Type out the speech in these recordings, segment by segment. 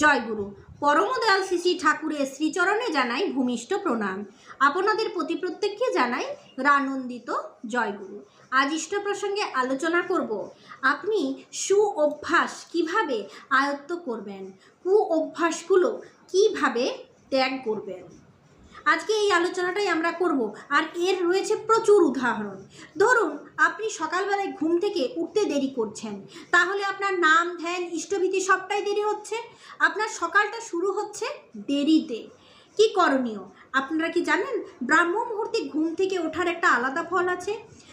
জয়গুরু। পরমদয়াল শ্রী শ্রী ঠাকুরের শ্রীচরণে জানাই ভূমিষ্ঠ প্রণাম। আপনাদের প্রতি প্রত্যেককে জানাই রানন্দিত জয়গুরু। আজ ইষ্ট প্রসঙ্গে আলোচনা করব, আপনি সু অভ্যাস কীভাবে আয়ত্ত করবেন? কু অভ্যাসগুলো কীভাবে ত্যাগ করবেন? আজকে এই আলোচনাটাই আমরা করব, আর এর রয়েছে প্রচুর উদাহরণ। ধরুন, আপনি সকালবেলায় ঘুম থেকে উঠতে দেরি করছেন, তাহলে আপনার নাম, ধ্যান, ইষ্টভীতি সবটাই দেরি হচ্ছে? আপনার সকালটা শুরু হচ্ছে দেরিতে। কি করণীয়? আপনারা কি জানেন, ব্রাহ্ম মুহূর্তে ঘুম থেকে ওঠার একটা আলাদা ফল আছে?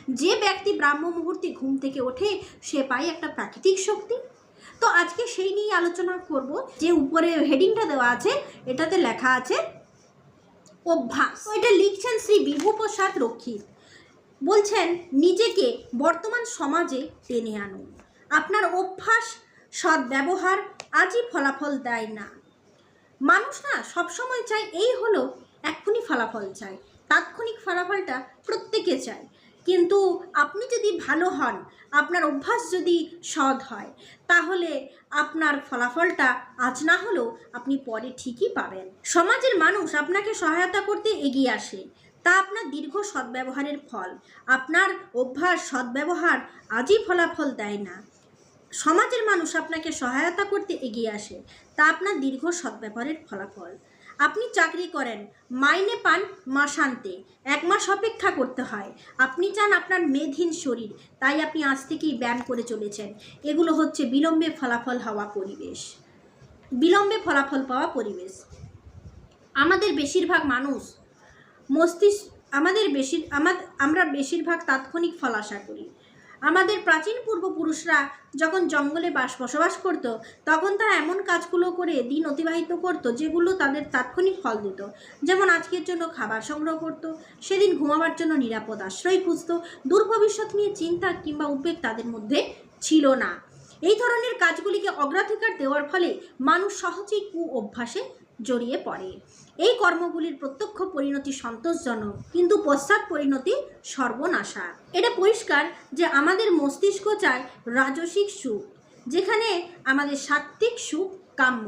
যে ব্যক্তি ব্রাহ্ম মুহূর্তে ঘুম থেকে ওঠে, সে পায় একটা প্রাকৃতিক শক্তি। তো আজকে সেই নিয়ে আলোচনা করব, যে উপরে হেডিংটা দেওয়া আছে, এটাতে লেখা আছে অভ্যাস। এটা লিখছেন শ্রী বিভূপ্রসাদ রক্ষী বলছেন, নিজেকে বর্তমান সমাজে টেনে আনুন। আপনার অভ্যাস সৎ ব্যবহার আজই ফলাফল দেয় না। মানুষ না সবসময় চায় এই হলো এক্ষুনি ফলাফল চায়, তাৎক্ষণিক ফলাফলটা প্রত্যেকে চায়। কিন্তু আপনি যদি ভালো হন, আপনার অভ্যাস যদি সৎ হয়, তাহলে আপনার ফলাফলটা আজ না হলেও আপনি পরে ঠিকই পাবেন। সমাজের মানুষ আপনাকে সহায়তা করতে এগিয়ে আসে, তা আপনার দীর্ঘ সদ্ব্যবহারের ফল। আপনার অভ্যাস সদ্ব্যবহার আজই ফলাফল দেয় না। সমাজের মানুষ আপনাকে সহায়তা করতে এগিয়ে আসে, তা আপনার দীর্ঘ সদ্ব্যবহারের ফলাফল। আপনি চাকরি করেন, মাইনে পান মাসান্তে। এক মাস অপেক্ষা করতে হয়। আপনি চান আপনার মেধহীন শরীর, তাই আপনি আজ থেকেই ব্যায়াম করে চলেছেন। এগুলো হচ্ছে বিলম্বে ফলাফল হওয়া পরিবেশ। বিলম্বে ফলাফল পাওয়া পরিবেশ। আমাদের বেশিরভাগ মানুষ মস্তিষ্ক, আমাদের বেশির আমরা বেশিরভাগ তাৎক্ষণিক ফল আশা করি। আমাদের প্রাচীন পূর্বপুরুষরা যখন জঙ্গলে বাস বসবাস করত, তখন তারা এমন কাজগুলো করে দিন অতিবাহিত করত যেগুলো তাদের তাৎক্ষণিক ফল দিত। যেমন আজকের জন্য খাবার সংগ্রহ করত, সেদিন ঘুমাবার জন্য নিরাপদ আশ্রয় খুঁজত, দূর ভবিষ্যৎ নিয়ে চিন্তা কিংবা উদ্বেগ তাদের মধ্যে ছিল না। এই ধরনের কাজগুলিকে অগ্রাধিকার দেওয়ার ফলে মানুষ সহজেই কু অভ্যাসে জড়িয়ে পড়ে। এই কর্মগুলির প্রত্যক্ষ পরিণতি সন্তোষজনক, কিন্তু পশ্চাৎ পরিণতি সর্বনাশা। এটা পরিষ্কার যে আমাদের মস্তিষ্ক চায় রাজসিক সুখ, যেখানে আমাদের সাত্ত্বিক সুখ কাম্য।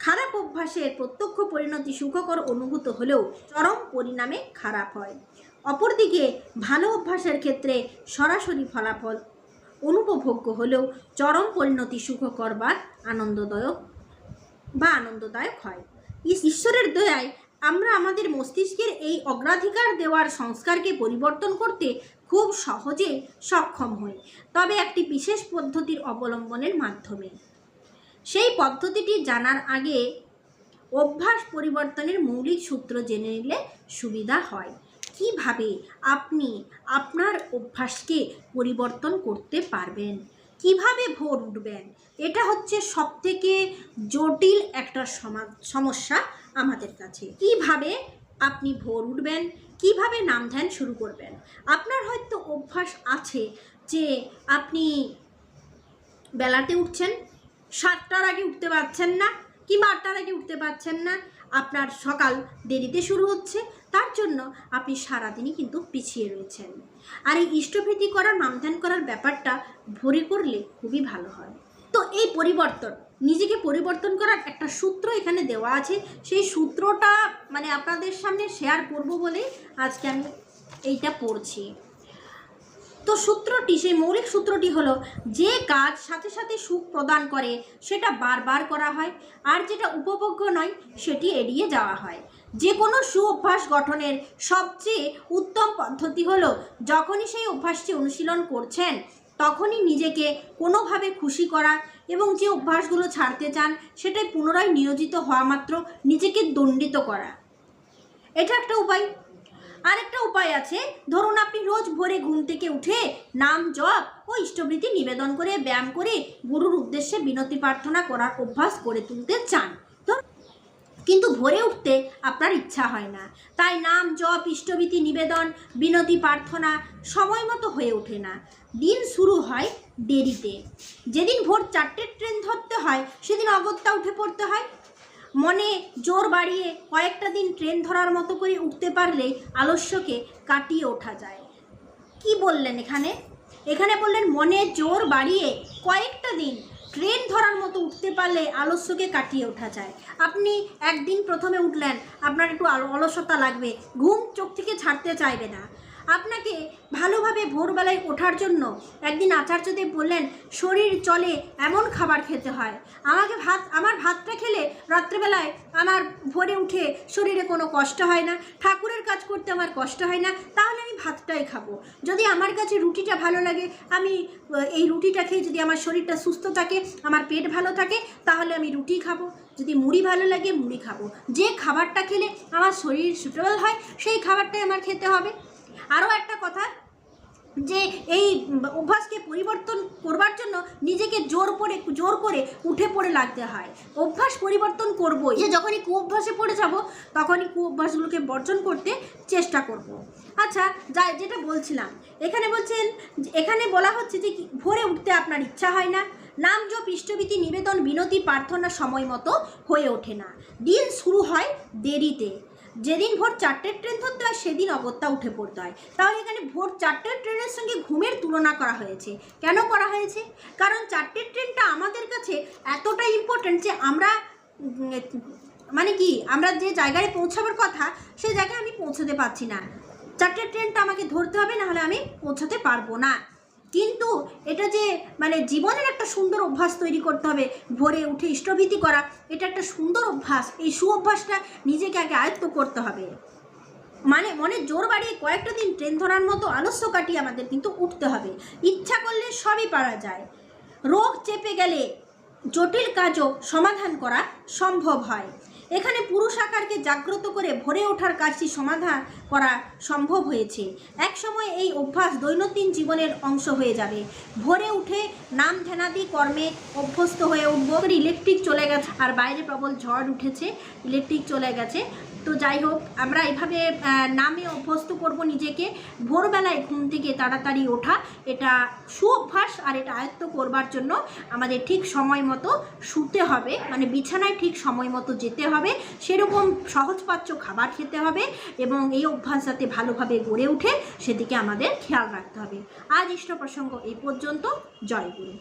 খারাপ অভ্যাসের প্রত্যক্ষ পরিণতি সুখকর অনুভূত হলেও চরম পরিণামে খারাপ হয়। অপরদিকে ভালো অভ্যাসের ক্ষেত্রে সরাসরি ফলাফল অনুপভোগ্য হলেও চরম পরিণতি সুখকর বা আনন্দদায়ক বা আনন্দদায়ক হয়। ঈশ্বরের দয়ায় আমরা আমাদের মস্তিষ্কের এই অগ্রাধিকার দেওয়ার সংস্কারকে পরিবর্তন করতে খুব সহজে সক্ষম হই। তবে একটি বিশেষ পদ্ধতির অবলম্বনের মাধ্যমে। সেই পদ্ধতিটি জানার আগে অভ্যাস পরিবর্তনের মৌলিক সূত্র জেনে নিলে সুবিধা হয়। কীভাবে আপনি আপনার অভ্যাসকে পরিবর্তন করতে পারবেন? কীভাবে ভোর উঠবেন? এটা হচ্ছে সবথেকে জটিল একটা সমা- সমস্যা আমাদের কাছে। কীভাবে আপনি ভোর উঠবেন? কীভাবে নাম ধ্যান শুরু করবেন? আপনার হয়তো অভ্যাস আছে যে আপনি বেলাতে উঠছেন, সাতটার আগে উঠতে পারছেন না কিংবা আটটার আগে উঠতে পারছেন না। আপনার সকাল দেরিতে শুরু হচ্ছে, তার জন্য আপনি সারাদিনই কিন্তু পিছিয়ে রয়েছেন। আর এই ইষ্টভীতি করার নামধ্যান করার ব্যাপারটা ভরে করলে খুবই ভালো হয়। তো এই পরিবর্তন, নিজেকে পরিবর্তন করার একটা সূত্র এখানে দেওয়া আছে। সেই সূত্রটা মানে আপনাদের সামনে শেয়ার করব বলে আজকে আমি এইটা পড়ছি। তো সূত্রটি, সেই মৌলিক সূত্রটি হলো, যে কাজ সাথে সাথে সুখ প্রদান করে, সেটা বারবার করা হয়, আর যেটা উপভোগ্য নয়, সেটি এড়িয়ে যাওয়া হয়। যে কোনো সু অভ্যাস গঠনের সবচেয়ে উত্তম পদ্ধতি হলো, যখনই সেই অভ্যাসটি অনুশীলন করছেন, তখনই নিজেকে কোনোভাবে খুশি করা এবং যে অভ্যাসগুলো ছাড়তে চান, সেটাই পুনরায় নিয়োজিত হওয়া মাত্র নিজেকে দণ্ডিত করা। এটা একটা উপায়। আরেকটা উপায় আছে। ধরুন আপনি রোজ ভোরে ঘুম থেকে উঠে নাম জপ ও ইষ্টবৃত্তি নিবেদন করে ব্যায়াম করে গুরুর উদ্দেশ্যে বিনতি প্রার্থনা করার অভ্যাস করে তুলতে চান। তো কিন্তু ভোরে উঠতে আপনার ইচ্ছা হয় না। তাই নাম জপ ইষ্টবীতি নিবেদন, বিনতি প্রার্থনা সময় মতো হয়ে ওঠে না। দিন শুরু হয় দেরিতে। যেদিন ভোর চারটের ট্রেন ধরতে হয়, সেদিন অগত্যা উঠে পড়তে হয়। মনে জোর বাড়িয়ে কয়েকটা দিন ট্রেন ধরার মতো করে উঠতে পারলে আলস্যকে কাটিয়ে ওঠা যায়। কি বললেন এখানে? এখানে বললেন, মনে জোর বাড়িয়ে কয়েকটা দিন ট্রেন ধরার মতো উঠতে পারলে আলস্যকে কাটিয়ে ওঠা যায়। আপনি একদিন প্রথমে উঠলেন, আপনার একটু অলসতা লাগবে, ঘুম চোখ থেকে ছাড়তে চাইবে না। আপনাকে ভালোভাবে ভোরবেলায় ওঠার জন্য একদিন আচার্যদেব বললেন, শরীর চলে এমন খাবার খেতে হয়। আমাকে ভাত, আমার ভাতটা খেলে রাত্রেবেলায় আমার ভোরে উঠে শরীরে কোনো কষ্ট হয় না, ঠাকুরের কাজ করতে আমার কষ্ট হয় না, তাহলে আমি ভাতটাই খাব। যদি আমার কাছে রুটিটা ভালো লাগে, আমি এই রুটিটা খেয়ে যদি আমার শরীরটা সুস্থ থাকে, আমার পেট ভালো থাকে, তাহলে আমি রুটি খাব। যদি মুড়ি ভালো লাগে, মুড়ি খাব। যে খাবারটা খেলে আমার শরীর সুটেবল হয়, সেই খাবারটাই আমার খেতে হবে। আরও একটা কথা যে এই অভ্যাসকে পরিবর্তন করবার জন্য নিজেকে জোর করে জোর করে উঠে পড়ে লাগতে হয়। অভ্যাস পরিবর্তন করবই। যে যখনই কু অভ্যাসে পড়ে যাব, তখনই কু অভ্যাসগুলোকে বর্জন করতে চেষ্টা করব। আচ্ছা যা, যেটা বলছিলাম, এখানে বলছেন, এখানে বলা হচ্ছে যে ভোরে উঠতে আপনার ইচ্ছা হয় না। নাম জপ ইষ্টবিতি নিবেদন, বিনতি, প্রার্থনা সময় মতো হয়ে ওঠে না। দিন শুরু হয় দেরিতে। যেদিন ভোর চারটের ট্রেন ধরতে হয়, সেদিন অগত্যা উঠে পড়তে হয়। তাহলে এখানে ভোর চারটের ট্রেনের সঙ্গে ঘুমের তুলনা করা হয়েছে। কেন করা হয়েছে? কারণ চারটের ট্রেনটা আমাদের কাছে এতটা ইম্পর্ট্যান্ট যে আমরা মানে কি, আমরা যে জায়গায় পৌঁছাবার কথা, সেই জায়গায় আমি পৌঁছতে পারছি না। চারটের ট্রেনটা আমাকে ধরতে হবে, নাহলে আমি পৌঁছাতে পারব না। কিন্তু এটা যে মানে জীবনের একটা সুন্দর অভ্যাস তৈরি করতে হবে, ভোরে উঠে ইষ্টভীতি করা, এটা একটা সুন্দর অভ্যাস। এই সু অভ্যাসটা নিজেকে আগে আয়ত্ত করতে হবে। মানে মনে জোর বাড়িয়ে কয়েকটা দিন ট্রেন ধরার মতো আলস্য কাটিয়ে আমাদের কিন্তু উঠতে হবে। ইচ্ছা করলে সবই পারা যায়। রোগ চেপে গেলে জটিল কাজও সমাধান করা সম্ভব হয়। এখানে পুরুষ আকারকে জাগ্রত করে ভরে ওঠার কাজটি সমাধান করা সম্ভব হয়েছে। এক সময় এই অভ্যাস দৈনন্দিন জীবনের অংশ হয়ে যাবে। ভোরে উঠে নাম ধ্যানাদি কর্মে অভ্যস্ত হয়ে উঠবো। ইলেকট্রিক চলে গেছে, আর বাইরে প্রবল ঝড় উঠেছে ইলেকট্রিক চলে গেছে। তো যাই হোক, আমরা এভাবে নামে অভ্যস্ত করব নিজেকে। ভোরবেলায় ঘুম থেকে তাড়াতাড়ি ওঠা, এটা সু অভ্যাস আর এটা আয়ত্ত করবার জন্য আমাদের ঠিক সময় মতো শুতে হবে। মানে বিছানায় ঠিক সময় মতো যেতে হবে। সেরকম সহজপাচ্য খাবার খেতে হবে এবং এই অভ্যাস যাতে ভালোভাবে গড়ে ওঠে সেদিকে আমাদের খেয়াল রাখতে হবে। আজ ইষ্ট প্রসঙ্গ এই পর্যন্ত। জয় গুরু।